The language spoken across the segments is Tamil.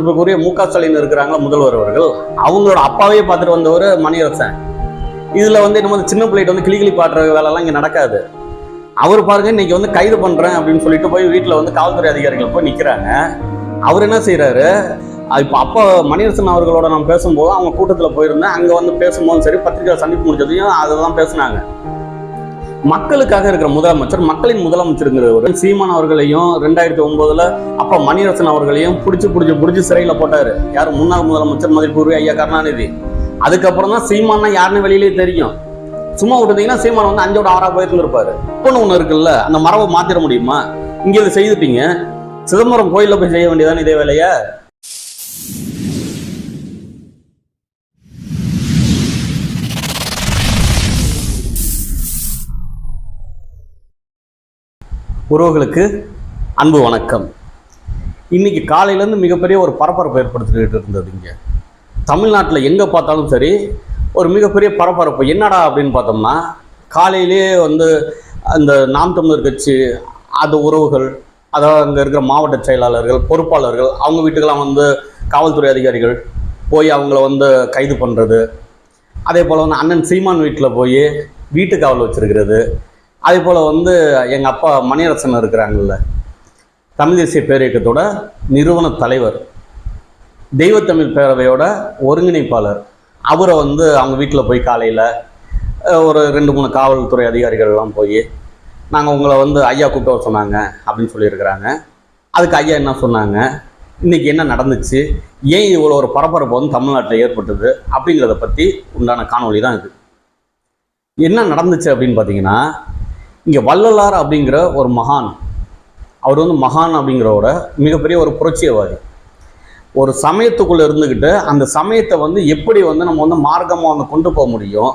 இப்போக்குரிய மு க ஸ்டாலின் இருக்கிறாங்களா முதல்வர் அவர்கள் அவங்களோட அப்பாவே பார்த்துட்டு வந்தவர் மணியரசன். இதில் வந்து நம்ம சின்ன பிள்ளைகிட்ட வந்து கிளி கிளி பாடுற வேலைலாம் இங்கே நடக்காது. அவர் பாருங்க இன்னைக்கு வந்து கைது பண்ணுறேன் அப்படின்னு சொல்லிட்டு போய் வீட்டில் வந்து காவல்துறை அதிகாரிகள் போய் நிற்கிறாங்க அவர் என்ன செய்கிறாரு இப்போ அப்போ மணியரசன் அவர்களோட நான் பேசும்போது அவங்க கூட்டத்தில் போயிருந்தேன். அங்கே வந்து பேசும்போதும் சரி பத்திரிகை சந்திப்பு முடிஞ்சதையும் அதை தான் பேசுனாங்க. மக்களுக்காக இருக்கிற முதலமைச்சர் மக்களின் முதலமைச்சருங்கிறவர் சீமான் அவர்களையும் ரெண்டாயிரத்தி ஒன்பதுல அப்ப மணியரசன் அவர்களையும் பிடிச்சி பிடிச்சி பிடிச்சு சிறையில போட்டாரு. யார் முன்னாள் முதலமைச்சர் மதிப்பூர்வி ஐயா கருணாநிதி. அதுக்கப்புறம் தான் சீமான்னா யாருன்னு வெளியிலே தெரியும். சும்மா விட்டுருந்தீங்கன்னா சீமான் வந்து அஞ்சோட ஆறா போயிருந்திருப்பாரு பொண்ணு ஒண்ணு இருக்குல்ல அந்த மரபை மாத்திர முடியுமா? இங்க இதை செய்துட்டீங்க. சிதம்பரம் கோயிலில் போய் செய்ய வேண்டியதானே இதே வேலையை? உறவுகளுக்கு அன்பு வணக்கம். இன்னைக்கு காலையிலேருந்து மிகப்பெரிய ஒரு பரபரப்பு ஏற்படுத்திக்கிட்டு இருந்தது இங்கே. தமிழ்நாட்டில் எங்கே பார்த்தாலும் சரி ஒரு மிகப்பெரிய பரபரப்பு. என்னடா அப்படின்னு பார்த்தோம்னா காலையிலேயே வந்து அந்த நாம் தமிழர் கட்சி அது உறவுகள் அதாவது அங்கே இருக்கிற மாவட்ட செயலாளர்கள் பொறுப்பாளர்கள் அவங்க வீட்டுக்கெல்லாம் வந்து காவல்துறை அதிகாரிகள் போய் அவங்கள வந்து கைது பண்ணுறது அதே போல் வந்து அண்ணன் சீமான் வீட்டில் போய் வீட்டு காவல் வச்சுருக்கிறது. அதே போல் வந்து எங்கள் அப்பா மணியரசன் இருக்கிறாங்கல்ல தமிழ் தேசிய பேரியக்கத்தோட நிறுவன தலைவர் தெய்வத்தமிழ் பேரவையோட ஒருங்கிணைப்பாளர். அவரை வந்து அவங்க வீட்டில் போய் காலையில் ஒரு ரெண்டு மூணு காவல்துறை அதிகாரிகள்லாம் போய் நாங்கள் உங்களை வந்து ஐயா கூப்பிட்டு வர சொன்னாங்க அப்படின்னு சொல்லியிருக்கிறாங்க. அதுக்கு ஐயா என்ன சொன்னாங்க? இன்னைக்கு என்ன நடந்துச்சு? ஏன் இவ்வளோ ஒரு பரபரப்பு வந்து தமிழ்நாட்டில் ஏற்பட்டது? அப்படிங்கிறத பற்றி உண்டான காணொளி தான் இது. என்ன நடந்துச்சு அப்படின்னு பார்த்தீங்கன்னா இங்கே வள்ளலார் அப்படிங்கிற ஒரு மகான். அவர் வந்து மகான் அப்படிங்கிறவோட மிகப்பெரிய ஒரு புரட்சியவாதி. ஒரு சமயத்துக்குள்ளே இருந்துக்கிட்டு அந்த சமயத்தை வந்து எப்படி வந்து நம்ம வந்து மார்க்கமாக வந்து கொண்டு போக முடியும்?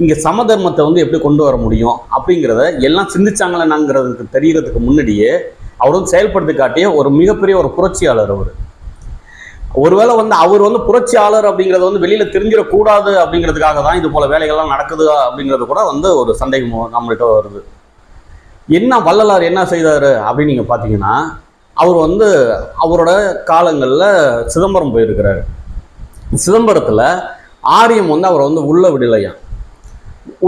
இங்கே சமதர்மத்தை வந்து எப்படி கொண்டு வர முடியும்? அப்படிங்கிறத எல்லாம் சிந்திச்சாங்களேனாங்கிறதுக்கு தெரிகிறதுக்கு முன்னாடியே அவர் வந்து செயல்படுத்தி காட்டிய ஒரு மிகப்பெரிய ஒரு புரட்சியாளர் அவர். ஒருவேளை வந்து அவர் வந்து புரட்சியாளர் அப்படிங்கிறத வந்து வெளியில் தெரிஞ்சிடக்கூடாது அப்படிங்கிறதுக்காக தான் இது போல் வேலைகள்லாம் நடக்குது அப்படிங்கிறது கூட வந்து ஒரு சந்தேகம் நம்மள்கிட்ட வருது. என்ன வள்ளலார் என்ன செய்தார் அப்படின்னு நீங்கள் பார்த்தீங்கன்னா அவர் வந்து அவரோட காலங்களில் சிதம்பரம் போயிருக்கிறாரு. சிதம்பரத்தில் ஆரியம் வந்து அவரை வந்து உள்ள விடலையாம்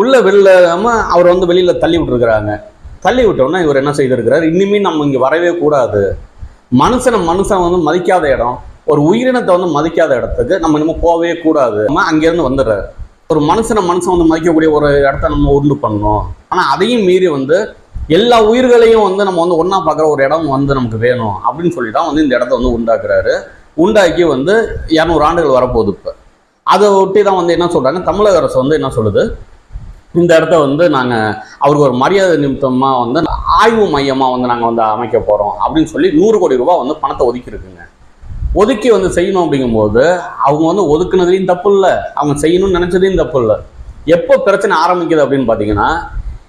உள்ள விடலாமல் அவர் வந்து வெளியில் தள்ளி விட்டுருக்குறாங்க. தள்ளி விட்டோன்னா இவர் என்ன செய்திருக்கிறார்? இன்னுமே நம்ம இங்கே வரவே கூடாது. மனுஷனை மனுஷன் வந்து மதிக்காத இடம். ஒரு உயிரினத்தை வந்து மதிக்காத இடத்துக்கு நம்ம இனிமேல் போகவே கூடாது. நம்ம அங்கேருந்து வந்துடுறாரு. ஒரு மனுஷனை மனுஷன் வந்து மதிக்கக்கூடிய ஒரு இடத்த நம்ம உண்டு பண்ணணும். ஆனால் அதையும் மீறி வந்து எல்லா உயிர்களையும் வந்து நம்ம வந்து ஒன்றா பார்க்குற ஒரு இடம் வந்து நமக்கு வேணும் அப்படின்னு சொல்லி தான் வந்து இந்த இடத்த வந்து உண்டாக்குறாரு. உண்டாக்கி வந்து இரநூறு ஆண்டுகள் வரப்போகுது இப்போ. அதை ஒட்டி தான் வந்து என்ன சொல்கிறாங்க தமிழக அரசு வந்து என்ன சொல்லுது? இந்த இடத்த வந்து நாங்கள் அவருக்கு ஒரு மரியாதை நிமித்தமாக வந்து ஆய்வு மையமாக வந்து நாங்கள் வந்து அமைக்க போகிறோம் அப்படின்னு சொல்லி நூறு கோடி ரூபாய் வந்து பணத்தை ஒதுக்கியிருக்குங்க ஒதுக்கி வந்து செய்யணும் அப்படிங்கும்போது அவங்க வந்து ஒதுக்குனதுலையும் தப்பு இல்லை. அவங்க செய்யணும்னு நினச்சதையும் தப்பு இல்லை. எப்போ பிரச்சனை ஆரம்பிக்குது அப்படின்னு பார்த்தீங்கன்னா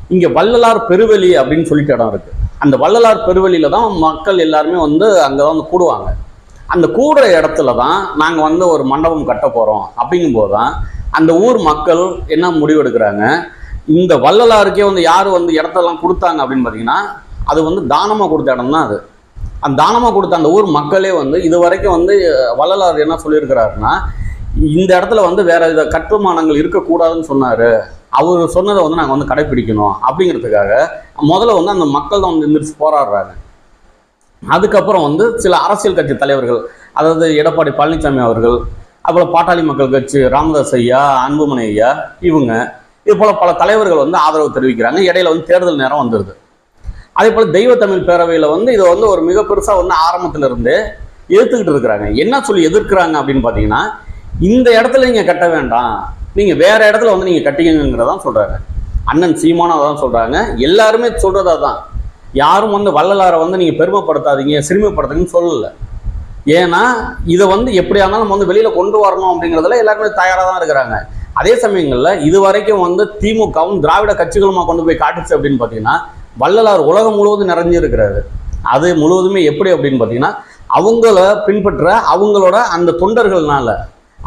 இங்கே வள்ளலார் பெருவெளி அப்படின்னு சொல்லிட்டு இடம் இருக்குது அந்த வள்ளலார் பெருவெளியில் தான் மக்கள் எல்லாருமே வந்து அங்கே தான் வந்து கூடுவாங்க. அந்த கூடுற இடத்துல தான் நாங்கள் வந்து ஒரு மண்டபம் கட்ட போகிறோம் அப்படிங்கும்போது தான் அந்த ஊர் மக்கள் என்ன முடிவெடுக்கிறாங்க இந்த வள்ளலாருக்கே வந்து யார் வந்து இடத்தெல்லாம் கொடுத்தாங்க அப்படின்னு பார்த்தீங்கன்னா அது வந்து தானமாக கொடுத்த இடம் தான் அது. அந்த தானமாக கொடுத்த அந்த ஊர் மக்களே வந்து இது வரைக்கும் வந்து வள்ளலார் என்ன சொல்லியிருக்கிறாருன்னா இந்த இடத்துல வந்து வேற வித கட்டுமானங்கள் இருக்கக்கூடாதுன்னு சொன்னார். அவர் சொன்னதை வந்து நாங்கள் வந்து கடைப்பிடிக்கணும் அப்படிங்கிறதுக்காக முதல்ல வந்து அந்த மக்கள் தான் வந்து எந்திரிச்சு போராடுறாங்க. அதுக்கப்புறம் வந்து சில அரசியல் கட்சி தலைவர்கள் அதாவது எடப்பாடி பழனிசாமி அவர்கள் அப்புறம் பாட்டாளி மக்கள் கட்சி ராமதாஸ் ஐயா அன்புமணி ஐயா இவங்க இது போல் பல தலைவர்கள் வந்து ஆதரவு தெரிவிக்கிறாங்க. இடையில வந்து தேர்தல் நேரம் வந்துடுது அதே போல் தெய்வ தமிழ் பேரவையில் வந்து இதை வந்து ஒரு மிக பெருசாக வந்து ஆரம்பத்தில் இருந்தே எதிர்த்துக்கிட்டு இருக்கிறாங்க. என்ன சொல்லி எதிர்க்கிறாங்க அப்படின்னு பார்த்தீங்கன்னா இந்த இடத்துல நீங்கள் கட்ட வேண்டாம். நீங்கள் வேறு இடத்துல வந்து நீங்கள் கட்டிக்கங்கிறதான் சொல்கிறாங்க அண்ணன் சீமானும் அதான் சொல்கிறாங்க எல்லாருமே சொல்கிறதா தான் யாரும் வந்து வள்ளலாரை வந்து நீங்கள் பெருமைப்படுத்தாதீங்க சிறுமைப்படுத்துங்கன்னு சொல்லலை. ஏன்னா இதை வந்து எப்படியா இருந்தாலும் நம்ம வந்து வெளியில் கொண்டு வரணும் அப்படிங்கிறதுல எல்லாருமே தயாராக தான் இருக்கிறாங்க. அதே சமயங்களில் இது வரைக்கும் வந்து திமுகவும் திராவிட கட்சிகளுமா கொண்டு போய் காட்டுச்சு அப்படின்னு பார்த்தீங்கன்னா வள்ளலார் உலகம் முழுவதும் நிறைஞ்சிருக்கிறாரு. அது முழுவதுமே எப்படி அப்படின்னு பார்த்தீங்கன்னா அவங்கள பின்பற்ற அவங்களோட அந்த தொண்டர்கள்னால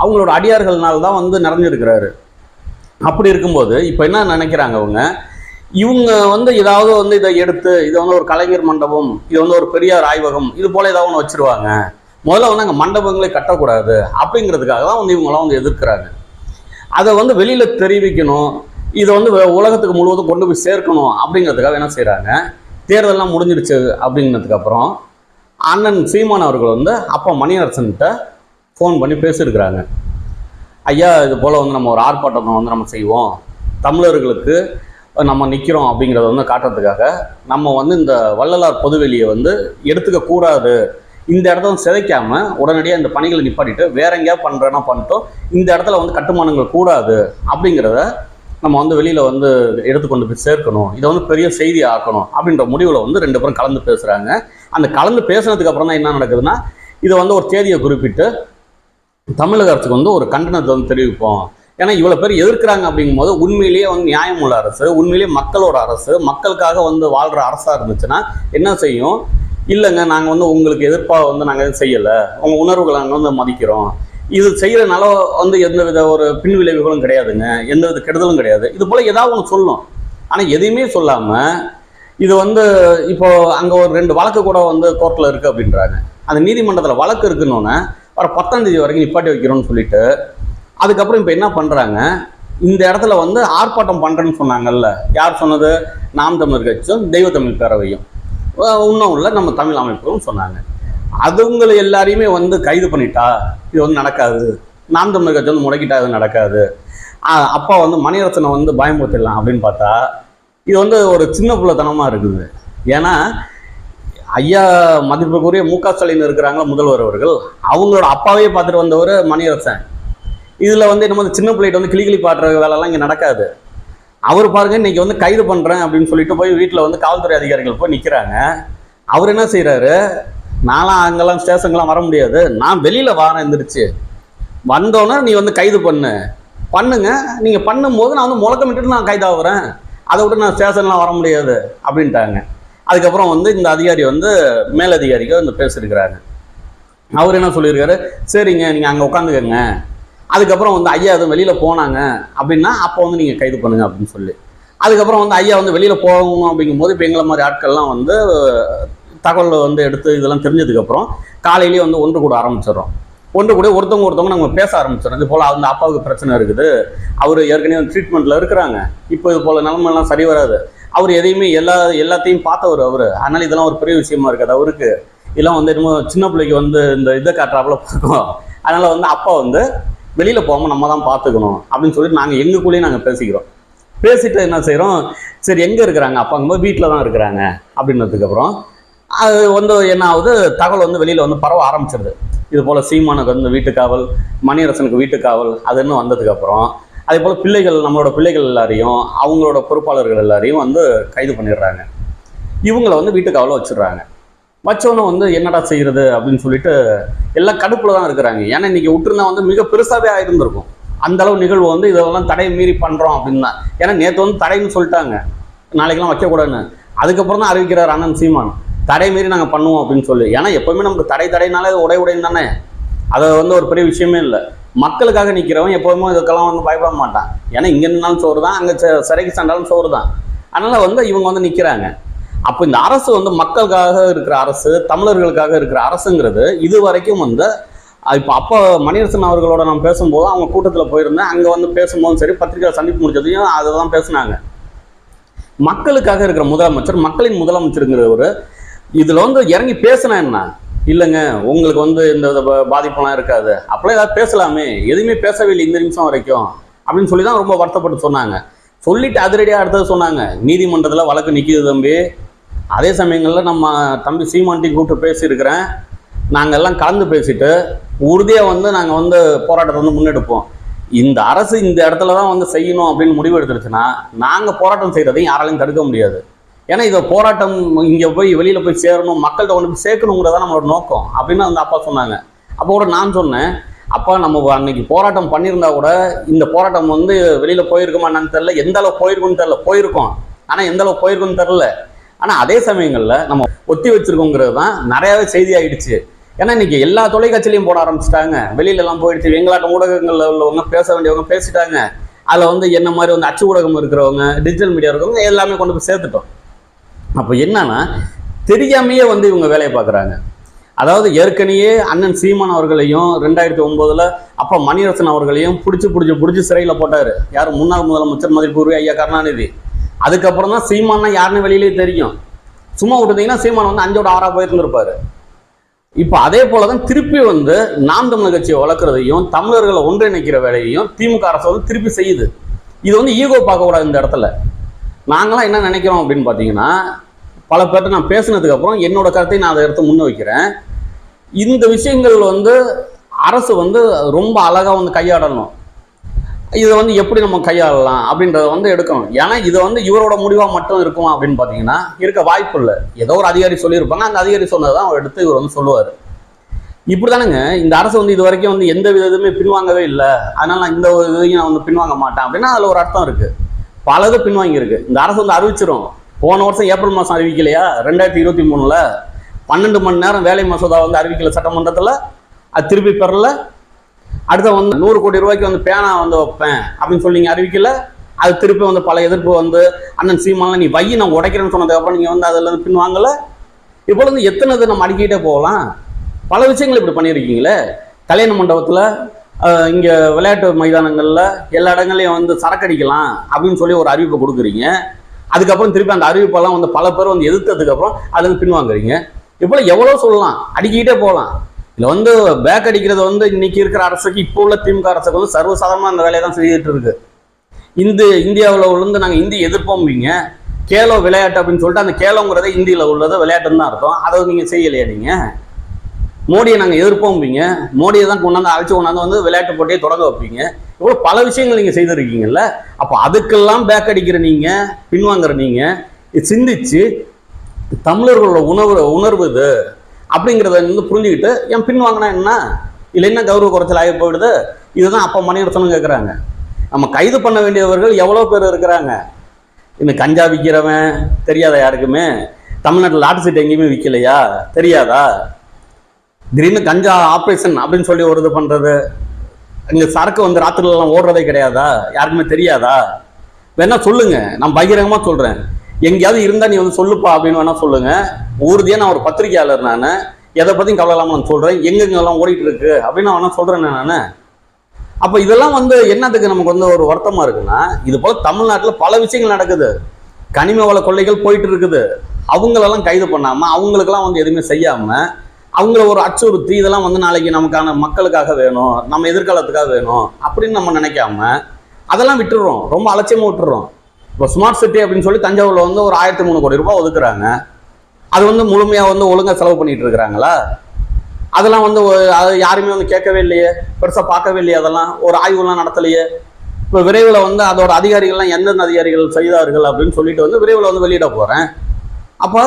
அவங்களோட அடியார்கள்னால தான் வந்து நிறைஞ்சிருக்கிறாரு. அப்படி இருக்கும்போது இப்போ என்ன நினைக்கிறாங்க அவங்க? இவங்க வந்து ஏதாவது வந்து இதை எடுத்து இதை வந்து ஒரு கலைஞர் மண்டபம் இது வந்து ஒரு பெரியார் ஆய்வகம் இது போல ஏதாவது ஒன்று வச்சிருவாங்க. முதல்ல வந்து அங்கே மண்டபங்களே கட்டக்கூடாது அப்படிங்கிறதுக்காக தான் வந்து இவங்கெல்லாம் வந்து எதிர்க்கிறாங்க. அதை வந்து வெளியில் தெரிவிக்கணும் இதை வந்து உலகத்துக்கு முழுவதும் கொண்டு போய் சேர்க்கணும் அப்படிங்கிறதுக்காக என்ன செய்கிறாங்க தேர்தல்லாம் முடிஞ்சிடுச்சு அப்படிங்கிறதுக்கப்புறம் அண்ணன் சீமான் அவர்கள் வந்து அப்பா மணியரசன்கிட்ட ஃபோன் பண்ணி பேசியிருக்கிறாங்க. ஐயா இது போல் வந்து நம்ம ஒரு ஆர்ப்பாட்டம் வந்து நம்ம செய்வோம். தமிழர்களுக்கு நம்ம நிற்கிறோம் அப்படிங்கிறத வந்து காட்டுறதுக்காக நம்ம வந்து இந்த வள்ளலார் பொதுவெளியை வந்து எடுத்துக்கக்கூடாது இந்த இடத்த வந்து சிதைக்காம உடனடியாக இந்த பணிகளை நிப்பாட்டிட்டு வேற எங்கேயா பண்ணுறேன்னா பண்ணிட்டோம். இந்த இடத்துல வந்து கட்டுமானங்கள் கூடாது அப்படிங்கிறத நம்ம வந்து வெளியில் வந்து எடுத்துக்கொண்டு போய் சேர்க்கணும். இதை வந்து பெரிய செய்தி ஆக்கணும் அப்படின்ற முடிவில் வந்து ரெண்டு பேரும் கலந்து பேசுகிறாங்க அந்த கலந்து பேசுனதுக்கு அப்புறம் தான் என்ன நடக்குதுன்னா இதை வந்து ஒரு தேதியை குறிப்பிட்டு தமிழக அரசுக்கு வந்து ஒரு கண்டனத்தை வந்து தெரிவிப்போம். ஏன்னா இவ்வளோ பேர் எதிர்க்கிறாங்க அப்படிங்கும்போது உண்மையிலேயே வந்து நியாயமுள்ள அரசு உண்மையிலேயே மக்களோட அரசு மக்களுக்காக வந்து வாழ்கிற அரசாக இருந்துச்சுன்னா என்ன செய்யும்? இல்லைங்க நாங்கள் வந்து உங்களுக்கு எதிர்ப்பாக வந்து நாங்கள் எதுவும் செய்யலை. உங்கள் உணர்வுகளை நாங்கள் வந்து மதிக்கிறோம். இது செய்கிறனால வந்து எந்த வித ஒரு பின் விளைவுகளும் கிடையாதுங்க. எந்த வித கெடுதலும் கிடையாது. இது போல் ஏதாவது ஒன்று சொல்லும் ஆனால் எதையுமே சொல்லாமல் இது வந்து இப்போ அங்கே ஒரு ரெண்டு வழக்கு கூட வந்து கோர்ட்டில் இருக்குது அப்படின்றாங்க. அந்த நீதிமன்றத்தில் வழக்கு இருக்குன்னொன்னே வர பத்தாம் தேதி வரைக்கும் நிப்பாட்டி வைக்கிறோம்னு சொல்லிட்டு அதுக்கப்புறம் இப்போ என்ன பண்ணுறாங்க இந்த இடத்துல வந்து ஆர்ப்பாட்டம் பண்ணுறேன்னு சொன்னாங்கல்ல. யார் சொன்னது? நாம் தமிழர் கட்சியும் தெய்வ தமிழ் பேரவையும். இன்னும் உள்ள நம்ம தமிழ் அமைப்புகளும் சொன்னாங்க. அதுங்களை எல்லாரையுமே வந்து கைது பண்ணிட்டா? இது வந்து நடக்காது. நாம் தமிழர் கட்சி வந்து முடக்கிட்டா? இது நடக்காது. அப்பா வந்து மணிரத்னை வந்து பயமுறுத்திடலாம் அப்படின்னு பார்த்தா இது வந்து ஒரு சின்ன பிள்ளைத்தனமாக இருக்குது. ஏன்னா ஐயா மதிப்புக்குரிய மு க ஸ்டாலின் இருக்கிறாங்களா முதல்வர் அவர்கள் அவங்களோட அப்பாவே பார்த்துட்டு வந்தவர் மணிரத்னன் இதில் வந்து நம்ம வந்து சின்ன பிள்ளைகிட்ட வந்து கிளி கிளி பாடுற வேலைலாம் இங்கே நடக்காது. அவர் பாருங்க இன்றைக்கி வந்து கைது பண்ணுறேன் அப்படின்னு சொல்லிட்டு போய் வீட்டில் வந்து காவல்துறை அதிகாரிகள் போய் நிற்கிறாங்க அவர் என்ன செய்கிறாரு நான்லாம் அங்கெல்லாம் ஸ்டேஷன்கெலாம் வர முடியாது. நான் வெளியில் வாரேன் எந்திரிச்சு. வந்தோன்னே நீ வந்து கைது பண்ணு. பண்ணுங்க. நீங்கள் பண்ணும்போது நான் வந்து முழக்கமிட்டு நான் கைதாகிறேன். அதை விட்டு நான் ஸ்டேஷன்லாம் வர முடியாது அப்படின்ட்டாங்க. அதுக்கப்புறம் வந்து இந்த அதிகாரி வந்து மேலதிகாரிக்கு வந்து பேசியிருக்கிறாங்க அவர் என்ன சொல்லியிருக்காரு? சரிங்க நீங்கள் அங்கே உட்காந்துக்கங்க அதுக்கப்புறம் வந்து ஐயா எதுவும் வெளியில் போனாங்க அப்படின்னா அப்போ வந்து நீங்கள் கைது பண்ணுங்க அப்படின்னு சொல்லி. அதுக்கப்புறம் வந்து ஐயா வந்து வெளியில் போகணும் அப்படிங்கும்போது இப்போ எங்களை மாதிரி ஆட்கள்லாம் வந்து தகவல் வந்து எடுத்து இதெல்லாம் தெரிஞ்சதுக்கப்புறம் காலையிலேயே வந்து ஒன்று கூட ஆரம்பிச்சிடறோம். ஒன்று கூட ஒருத்தவங்க ஒருத்தவங்க நம்ம பேச ஆரம்பிச்சிடும் இது போல் அந்த அப்பாவுக்கு பிரச்சனை இருக்குது. அவர் ஏற்கனவே ட்ரீட்மெண்ட்டில் இருக்கிறாங்க. இப்போ இது போல் நிலமெல்லாம் சரி வராது. அவர் எதையுமே எல்லா எல்லாத்தையும் பார்த்தவர் அவர். அதனால் இதெல்லாம் ஒரு பெரிய விஷயமா இருக்காது அவருக்கு இதெல்லாம் வந்து என்னமோ சின்ன பிள்ளைக்கு வந்து இந்த இதை காட்டுறாப்புல பார்க்கும் அதனால் வந்து அப்பா வந்து வெளியில் போகாமல் நம்ம தான் பார்த்துக்கணும் அப்படின்னு சொல்லிட்டு நாங்கள் எங்களுக்குள்ளேயே நாங்கள் பேசிக்கிறோம். பேசிட்டு என்ன செய்கிறோம் சரி எங்கே இருக்கிறாங்க? அப்பாங்கும்போது வீட்டில் தான் இருக்கிறாங்க அப்படின்னதுக்கப்புறம் அது வந்து என்ன ஆகுது? தகவல் வந்து வெளியில் வந்து பரவ ஆரம்பிச்சிருது. இது போல் சீமானுக்கு வந்து வீட்டுக்காவல் மணியரசனுக்கு வீட்டுக்காவல் அதுன்னு வந்ததுக்கப்புறம் அதே போல் பிள்ளைகள் நம்மளோட பிள்ளைகள் எல்லாரையும் அவங்களோட பொறுப்பாளர்கள் எல்லாரையும் வந்து கைது பண்ணிடுறாங்க. இவங்களை வந்து வீட்டுக்கு அவ்வளோ வச்சிடுறாங்க. வச்சவனும் வந்து என்னடா செய்கிறது அப்படின்னு சொல்லிட்டு எல்லாம் கடுப்பில் தான் இருக்கிறாங்க. ஏன்னா இன்றைக்கி விட்டுருந்தா வந்து மிக பெருசாகவே ஆயிருந்திருக்கும். அந்தளவு நிகழ்வு வந்து இதெல்லாம் தடை மீறி பண்ணுறோம் அப்படின்னு தான். ஏன்னா நேற்று வந்து தடைன்னு சொல்லிட்டாங்க. நாளைக்கெல்லாம் வைக்கக்கூடாதுன்னு. அதுக்கப்புறம் தான் அறிவிக்கிறார் அண்ணன் சீமான். தடை மீறி நாங்கள் பண்ணுவோம் அப்படின்னு சொல்லி. ஏன்னா எப்போவுமே நமக்கு தடை தடைனாலே உடை உடைன்னு தானே. அது வந்து ஒரு பெரிய விஷயமே இல்லை. மக்களுக்காக நிற்கிறவன் எப்போதுமே இதுக்கெல்லாம் வந்து பயப்பட மாட்டான். ஏன்னா இங்கே நின்னாலும் சோறு தான் அங்கே சிறைக்கு சண்டாலும் சோறு தான் அதனால் வந்து இவங்க வந்து நிற்கிறாங்க அப்போ இந்த அரசு வந்து மக்களுக்காக இருக்கிற அரசு தமிழர்களுக்காக இருக்கிற அரசுங்கிறது இது வரைக்கும் வந்து இப்போ அப்போ மணியரசன் அவர்களோட நான் பேசும்போது அவங்க கூட்டத்தில் போயிருந்தேன். அங்கே வந்து பேசும்போதும் சரி பத்திரிகை சந்திப்பு முடிச்சதையும் அதை தான் பேசுனாங்க. மக்களுக்காக இருக்கிற முதலமைச்சர் மக்களின் முதலமைச்சருங்கிறவர் இதில் வந்து இறங்கி பேசினா என்ன? இல்லைங்க உங்களுக்கு வந்து இந்த வித பாதிப்பெல்லாம் இருக்காது. அப்பெல்லாம் ஏதாவது பேசலாமே. எதுவுமே பேசவே இல்லை இந்த நிமிஷம் வரைக்கும். அப்படின்னு சொல்லி தான் ரொம்ப வருத்தப்பட்டு சொன்னாங்க. சொல்லிட்டு அதிரடியாக அடுத்தது சொன்னாங்க. நீதிமன்றத்தில் வழக்கு நிற்கிது தம்பி. அதே சமயங்களில் நம்ம தம்பி சீமான்ட்டி கூப்பிட்டு பேசியிருக்கிறேன். நாங்கள் எல்லாம் கலந்து பேசிட்டு உறுதியாக வந்து நாங்கள் வந்து போராட்டத்தை வந்து முன்னெடுப்போம். இந்த அரசு இந்த இடத்துல தான் வந்து செய்யணும் அப்படின்னு முடிவு எடுத்துருச்சுன்னா நாங்கள் போராட்டம் செய்கிறதையும் யாராலையும் தடுக்க முடியாது. ஏன்னா இதை போராட்டம் இங்கே போய் வெளியில் போய் சேரணும் மக்கள்கிட்ட கொண்டு போய் சேர்க்கணுங்கிறதா நம்மளோட நோக்கம். அப்படின்னு அந்த அப்பா சொன்னாங்க. அப்போ கூட நான் சொன்னேன் அப்பா நம்ம அன்னைக்கு போராட்டம் பண்ணியிருந்தா கூட இந்த போராட்டம் வந்து வெளியில் போயிருக்குமா என்னன்னு தெரில எந்த அளவு போயிருக்குன்னு தெரில போயிருக்கோம். ஆனால் எந்த அளவு போயிருக்குன்னு தெரில ஆனால் அதே சமயங்களில் நம்ம ஒத்தி வச்சிருக்கோங்கிறது தான் நிறையாவே செய்தி ஆயிடுச்சு. ஏன்னா இன்னைக்கு எல்லா தொலைக்காட்சியிலையும் போட ஆரம்பிச்சிட்டாங்க. வெளியில எல்லாம் போயிடுச்சு. எங்களாட்ட ஊடகங்கள்ல உள்ளவங்க பேச வேண்டியவங்க பேசிட்டாங்க. அதில் வந்து என்ன மாதிரி வந்து அச்சு ஊடகம் இருக்கிறவங்க டிஜிட்டல் மீடியா இருக்கிறவங்க எல்லாமே கொண்டு போய் சேர்த்துட்டோம். அப்போ என்னன்னா தெரியாமையே வந்து இவங்க வேலையை பார்க்குறாங்க. அதாவது ஏற்கனவே அண்ணன் சீமான் அவர்களையும் ரெண்டாயிரத்தி ஒம்போதில் அப்பா மணிரசன் அவர்களையும் பிடிச்சி பிடிச்சி பிடிச்சி சிறையில் போட்டார். யார்? முன்னாள் முதலமைச்சர் மதிப்பூர்வி ஐயா கருணாநிதி. அதுக்கப்புறம் தான் சீமான்னா யாருன்னு வெளியிலே தெரியும். சும்மா விட்டுருந்தீங்கன்னா சீமான் வந்து அஞ்சோட ஆறா போயிருந்துருப்பாரு. இப்போ அதே போல தான் திருப்பி வந்து நாம் தமிழர் கட்சியை வளர்க்குறதையும் தமிழர்களை ஒன்றிணைக்கிற வேலையையும் திமுக அரசு வந்து திருப்பி செய்யுது. இது வந்து ஈகோ பார்க்கக்கூடாது இந்த இடத்துல. நாங்களாம் என்ன நினைக்கிறோம் அப்படின்னு பார்த்தீங்கன்னா பல பேர்ட்ட நான் பேசினதுக்கப்புறம் என்னோடய என்னோட கருத்தை நான் அதை எடுத்து முன்ன வைக்கிறேன். இந்த விஷயங்கள் வந்து அரசு வந்து ரொம்ப அழகாக வந்து கையாடணும். இதை வந்து எப்படி நம்ம கையாளலாம் அப்படின்றத வந்து எடுக்கணும். ஏன்னா இது வந்து இவரோட முடிவாக மட்டும் இருக்கும் அப்படின்னு பார்த்தீங்கன்னா இருக்க வாய்ப்பு இல்லை. ஏதோ ஒரு அதிகாரி சொல்லியிருப்பாங்க. அந்த அதிகாரி சொன்னதை தான் அவர் எடுத்து இவர் வந்து சொல்லுவார். இப்படி தானுங்க இந்த அரசு வந்து இது வரைக்கும் வந்து எந்த வித இதுவுமே பின்வாங்கவே இல்லை. அதனால நான் இந்த ஒரு இதையும் நான் வந்து பின்வாங்க மாட்டேன் அப்படின்னா அதில் ஒரு அர்த்தம் இருக்குது பலது பின்வாங்கியிருக்கு. இந்த அரசு வந்து அறிவிச்சிடும் போன வருஷம் ஏப்ரல் மாதம் அறிவிக்கலையா? ரெண்டாயிரத்தி இருபத்தி மூணில். பன்னெண்டு மணி நேரம் வேலை மசோதா வந்து அறிவிக்கல சட்டமன்றத்தில். அது திருப்பி பெறல. அடுத்த வந்து நூறு கோடி ரூபாய்க்கு வந்து பேனா வந்து வைப்பேன் அப்படின்னு சொல்லி நீங்கள் அறிவிக்கல. அது திருப்பி வந்து பல எதிர்ப்பு வந்து அண்ணன் சீமான நீ வை நான் உடைக்கிறேன்னு சொன்னதுக்கப்புறம் நீங்கள் வந்து அதில் இருந்து பின்வாங்கல. இப்போ வந்து எத்தனை இது நம்ம அடிக்கிட்டே போகலாம்? பல விஷயங்கள் இப்படி பண்ணியிருக்கீங்களே. கல்யாண மண்டபத்தில் இங்கே விளையாட்டு மைதானங்களில் எல்லா இடங்களையும் வந்து சரக்கடிக்கலாம் அப்படின்னு சொல்லி ஒரு அறிவிப்பை கொடுக்குறீங்க. அதுக்கப்புறம் திருப்பி அந்த அறிவிப்பெல்லாம் வந்து பல பேர் வந்து எதிர்த்ததுக்கப்புறம் அது பின்வாங்குறீங்க. இப்போ எவ்வளோ சொல்லலாம்? அடிக்கிட்டே போகலாம். இதில் வந்து பேக் அடிக்கிறது வந்து இன்னைக்கு இருக்கிற அரசுக்கு இப்போ உள்ள திமுக அரசுக்கு வந்து சர்வசாதாரணமாக அந்த வேலையை தான் செய்துட்டு இருக்கு. இந்த இந்தியாவில் உள்ளது நாங்கள் இந்தி எதிர்ப்போம்பீங்க கேலோ விளையாட்டு அப்படின்னு சொல்லிட்டு அந்த கேலோங்கிறதே இந்தியில் உள்ளதை விளையாட்டுன்னு தான் அர்த்தம். அதை நீங்கள் செய்யலையா நீங்கள் மோடியை நாங்கள் எதிர்ப்போம்பீங்க மோடியை தான் கொண்டாந்து அழைச்சி கொண்டாந்து வந்து விளையாட்டு போட்டியை தொடங்க வைப்பீங்க. இவ்வளோ பல விஷயங்கள் நீங்கள் செய்திருக்கீங்கல்ல. அப்போ அதுக்கெல்லாம் பேக் அடிக்கிற நீங்கள் பின்வாங்குற நீங்கள் சிந்திச்சு தமிழர்களோட உணர்வு உணர்வு இது அப்படிங்கிறத வந்து புரிஞ்சுக்கிட்டு என் பின்வாங்கினா என்ன? இல்லை என்ன கௌரவ குறைச்சல் ஆகி போயிடுது? இதுதான் அப்போ மணிரத்னம் கேட்குறாங்க நம்ம கைது பண்ண வேண்டியவர்கள் எவ்வளோ பேர் இருக்கிறாங்க? இந்த கஞ்சா விற்கிறவன் தெரியாதா யாருக்குமே? தமிழ்நாட்டில் லாட்டு சீட் எங்கேயுமே விற்கலையா தெரியாதா? திடீர்னு கஞ்சா ஆப்ரேஷன் அப்படின்னு சொல்லி ஒரு இது பண்ணுறது இங்கே சரக்கு வந்து ராத்திரிலலாம் ஓடுறதே கிடையாதா? யாருக்குமே தெரியாதா? வேணா சொல்லுங்க. நான் பகிரங்கமாக சொல்கிறேன் எங்கேயாவது இருந்தால் நீ வந்து சொல்லுப்பா அப்படின்னு வேணா சொல்லுங்க. ஊர்தியாக நான் ஒரு பத்திரிகையாளர் நான். எதை பற்றியும் கவலை இல்லாமல் நான் சொல்கிறேன் எங்கெங்கெல்லாம் ஓடிட்டு இருக்கு அப்படின்னு நான் வேணா சொல்கிறேன் நான். அப்போ இதெல்லாம் வந்து என்னத்துக்கு நமக்கு வந்து ஒரு வருத்தமாக இருக்குன்னா இது போல் தமிழ்நாட்டில் பல விஷயங்கள் நடக்குது. கனிம வள கொள்ளைகள் போயிட்டு இருக்குது. அவங்களெல்லாம் கைது பண்ணாமல் அவங்களுக்கெல்லாம் வந்து எதுவுமே செய்யாமல் அவங்கள ஒரு அச்சுறுத்தி இதெல்லாம் வந்து நாளைக்கு நமக்கான மக்களுக்காக வேணும் நம்ம எதிர்காலத்துக்காக வேணும் அப்படின்னு நம்ம நினைக்காம அதெல்லாம் விட்டுடுறோம் ரொம்ப அலட்சியமாக விட்டுறோம். இப்போ ஸ்மார்ட் சிட்டி அப்படின்னு சொல்லி தஞ்சாவூரில் வந்து ஒரு ஆயிரத்தி மூணு கோடி ரூபாய் ஒதுக்குறாங்க. அது வந்து முழுமையாக வந்து ஒழுங்காக செலவு பண்ணிட்டு இருக்கிறாங்களா? அதெல்லாம் வந்து அது யாருமே வந்து கேட்கவே இல்லையே. பெருசாக பார்க்கவே இல்லையே அதெல்லாம். ஒரு ஆய்வுலாம் நடத்தலையே. இப்போ விரைவில் வந்து அதோட அதிகாரிகள்லாம் எந்தெந்த அதிகாரிகள் செய்தார்கள் அப்படின்னு சொல்லிட்டு வந்து விரைவில் வந்து வெளியிட போகிறேன் அப்போ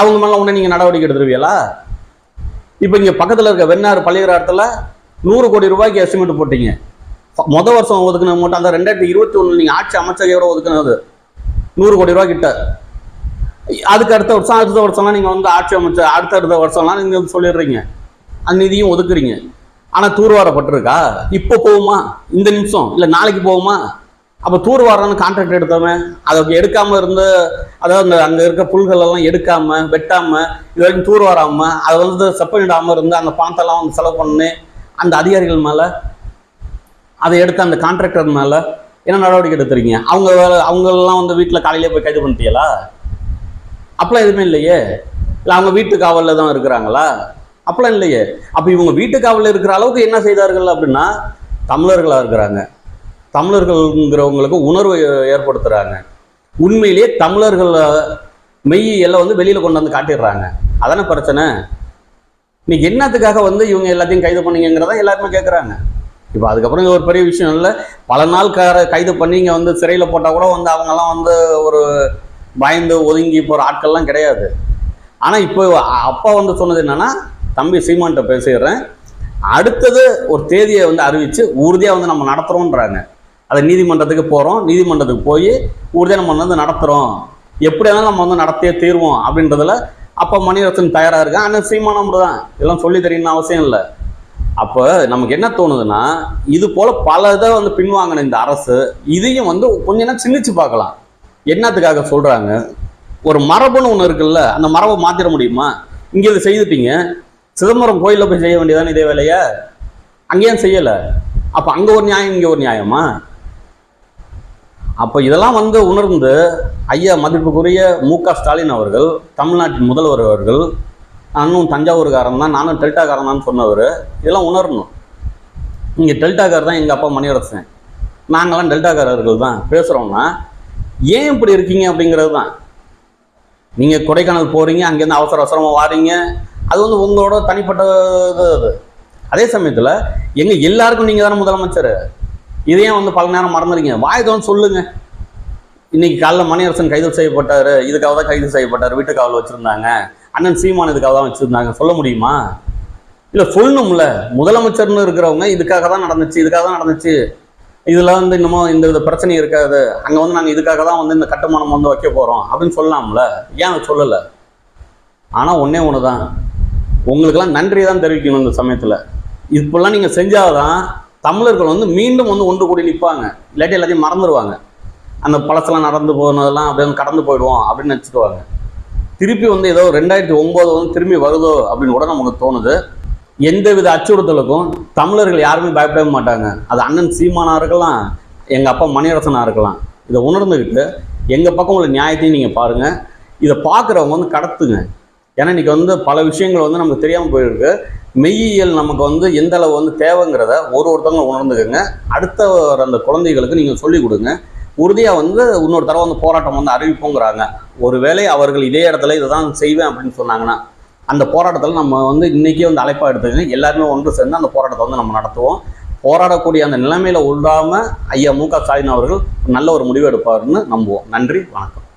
அவங்க மேலே உடனே நீங்கள் நடவடிக்கை எடுத்துருவீங்களா? இப்போ இங்கே பக்கத்தில் இருக்க வெண்ணாறு பள்ளிகராட்டத்தில் நூறு கோடி ரூபாய்க்கு எஸ்டிமேட் போட்டீங்க. மொதல் வருஷம் ஒதுக்குனது மட்டும் அந்த ரெண்டாயிரத்தி இருபத்தி ஒன்று நீங்கள் ஆட்சி அமைச்சகையோட ஒதுக்குனது. நூறு கோடி ரூபா கிட்ட. அதுக்கு அடுத்த வருஷம் அடுத்த வருஷம்லாம் நீங்கள் வந்து ஆட்சி அமைச்ச அடுத்த அடுத்த வருஷம்லாம் நீங்கள் வந்து சொல்லிடுறீங்க. அந்த நிதியும் ஒதுக்குறீங்க. ஆனால் தூர்வாரப்பட்டிருக்கா? இப்போ போகுமா? இந்த நிமிஷம். இல்லை நாளைக்கு போகுமா? அப்போ தூர்வாரன்னு கான்ட்ராக்ட் எடுத்தோமே அதை எடுக்காமல் இருந்து அதாவது அந்த அங்கே இருக்க புல்கள் எல்லாம் வெட்டாமல் இது வரைக்கும் தூர்வாராம அதை வந்து செப்பனிடாமல் இருந்து அந்த பணத்தெல்லாம் வந்து செலவு பண்ணி அந்த அதிகாரிகள் மேலே அதை எடுத்து அந்த கான்ட்ராக்டர் மேலே என்ன நடவடிக்கை எடுத்துருக்கீங்க? அவங்க வேலை அவங்களெல்லாம் வந்து வீட்டில் காலையிலே போய் கைது பண்ணிட்டீங்களா? அப்பெல்லாம் எதுவுமே இல்லையே. இல்லை அவங்க வீட்டு காவலில் தான் இருக்கிறாங்களா? அப்பெல்லாம் இல்லையே. அப்போ இவங்க வீட்டு காவலில் இருக்கிற அளவுக்கு என்ன செய்தார்கள் அப்படின்னா தமிழர்களாக இருக்கிறாங்க. தமிழர்கள்ங்கிறவங்களுக்கு உணர்வை ஏற்படுத்துகிறாங்க உண்மையிலேயே தமிழர்கள் மெய்யெல்லாம் வந்து வெளியில் கொண்டு வந்து காட்டிடுறாங்க. அதானே பிரச்சனை? இன்னைக்கு என்னத்துக்காக வந்து இவங்க எல்லாத்தையும் கைது பண்ணீங்கிறத எல்லாருமே கேட்குறாங்க இப்போ அதுக்கப்புறம் இது ஒரு பெரிய விஷயம் இல்லை. பல நாள் க கைது பண்ணி இங்கே வந்து சிறையில் போட்டால் கூட வந்து அவங்கெல்லாம் வந்து ஒரு பயந்து ஒதுங்கி போகிற ஆட்கள்லாம் கிடையாது. ஆனால் இப்போ அப்பா வந்து சொன்னது என்னென்னா தம்பி சீமான்கிட்ட பேசிடுறேன். அடுத்தது ஒரு தேதியை வந்து அறிவித்து உறுதியாக வந்து நம்ம நடத்துகிறோன்றாங்க அதை நீதிமன்றத்துக்கு போகிறோம் நீதிமன்றத்துக்கு போய் உறுதியாக நம்ம வந்து நடத்துகிறோம் எப்படி நம்ம வந்து நடத்தியே தீர்வோம் அப்படின்றதுல அப்போ மணிரத்னம் தயாராக இருக்கான். ஆனால் சீமானம் தான். இதெல்லாம் சொல்லி தெரியணும்னு அவசியம் இல்லை. அப்போ நமக்கு என்ன தோணுதுன்னா இது போல் பல இதை வந்து பின்வாங்கின இந்த அரசு இதையும் வந்து கொஞ்ச நேரம் சிந்திச்சு பார்க்கலாம். என்னத்துக்காக சொல்கிறாங்க ஒரு மரபுன்னு ஒன்று இருக்குல்ல அந்த மரபை மாற்றிட முடியுமா? இங்கே இதை செய்துட்டீங்க. சிதம்பரம் கோயிலில் போய் செய்ய வேண்டியதானே இதே வேலையை? அங்கேயும் செய்யலை. அப்போ அங்கே ஒரு நியாயம் இங்கே ஒரு நியாயமா? அப்போ இதெல்லாம் வந்து உணர்ந்து ஐயா மதிப்புக்குரிய மு க ஸ்டாலின் அவர்கள் தமிழ்நாட்டின் முதல்வர் அவர்கள் நானும் தஞ்சாவூர்காரன் தான் நானும் டெல்டாக்காரன் தான் சொன்னவர். இதெல்லாம் உணரணும். இங்கே டெல்டாக்கார் தான் எங்கள் அப்பா மணியரசன். நாங்களாம் டெல்டாக்காரர்கள் தான். பேசுகிறோம்னா ஏன் இப்படி இருக்கீங்க அப்படிங்கிறது தான். நீங்கள் கொடைக்கானல் போகிறீங்க அங்கேருந்து அவசர அவசரமாக வாரீங்க. அது வந்து உங்களோட தனிப்பட்ட இது அது. அதே சமயத்தில் எங்கள் எல்லாருக்கும் நீங்கள் தானே முதலமைச்சர். இதையும் வந்து பல நேரம் மறந்துறீங்க? வாயத்தோன்னு சொல்லுங்க. இன்னைக்கு காலைல மணியரசன் கைது செய்யப்பட்டார். இதுக்காக தான் கைது செய்யப்பட்டார். வீட்டு காவல் வச்சுருந்தாங்க. அண்ணன் சீமான் இதுக்காக தான் வச்சுருந்தாங்க. சொல்ல முடியுமா? இல்லை சொல்லணும்ல. முதலமைச்சர்னு இருக்கிறவங்க இதுக்காக தான் நடந்துச்சு இதுக்காக தான் நடந்துச்சு. இதில் வந்து இன்னமும் இந்த வித பிரச்சனை இருக்காது. அங்கே வந்து நாங்கள் இதுக்காக தான் வந்து இந்த கட்டுமானம் வந்து வைக்க போகிறோம் அப்படின்னு சொல்லலாம்ல. ஏன் சொல்லலை? ஆனால் ஒன்றே ஒன்று தான் உங்களுக்கெல்லாம் நன்றி தான் தெரிவிக்கணும் இந்த சமயத்தில். இப்பெல்லாம் நீங்கள் செஞ்சாதான் தமிழர்கள் வந்து மீண்டும் வந்து ஒன்று கூடி நிற்பாங்க இல்லாட்டி எல்லாத்தையும் மறந்துடுவாங்க அந்த பழசெல்லாம் நடந்து போனதெல்லாம் அப்படியே கடந்து போயிடுவோம் அப்படின்னு நினச்சிக்குவாங்க. திருப்பி வந்து ஏதோ ரெண்டாயிரத்தி ஒம்பது வந்து திரும்பி வருதோ அப்படின்னு கூட நமக்கு தோணுது. எந்த வித அச்சுறுத்தலுக்கும் தமிழர்கள் யாருமே பயப்படவே மாட்டாங்க. அது அண்ணன் சீமானா இருக்கலாம் எங்கள் அப்பா மணியரசனாக இருக்கலாம். இதை உணர்ந்துக்கிட்டு எங்கள் பக்கம் உள்ள நியாயத்தையும் நீங்கள் பாருங்கள் இதை பார்க்குறவங்க வந்து கடத்துங்க. ஏன்னா இன்றைக்கி வந்து பல விஷயங்கள் வந்து நமக்கு தெரியாமல் போயிருக்கு. மெய்யியல் நமக்கு வந்து எந்த அளவு வந்து தேவைங்கிறத ஒரு ஒருத்தவங்க உணர்ந்துக்கோங்க. அடுத்த வர அந்த குழந்தைகளுக்கு நீங்கள் சொல்லிக் கொடுங்க. உறுதியாக வந்து இன்னொரு தடவை வந்து போராட்டம் வந்து அறிவிப்போங்கிறாங்க. ஒருவேளை அவர்கள் இதே இடத்துல இதை தான் செய்வேன் அப்படின்னு சொன்னாங்கன்னா அந்த போராட்டத்தில் நம்ம வந்து இன்றைக்கே வந்து அழைப்பாக எடுத்துக்கங்க. எல்லாருமே ஒன்று சேர்ந்து அந்த போராட்டத்தை வந்து நம்ம நடத்துவோம். போராடக்கூடிய அந்த நிலைமையில் உள்ளாமல் ஐயா மு க ஸ்டாலின் அவர்கள் நல்ல ஒரு முடிவு எடுப்பார்னு நம்புவோம். நன்றி வணக்கம்.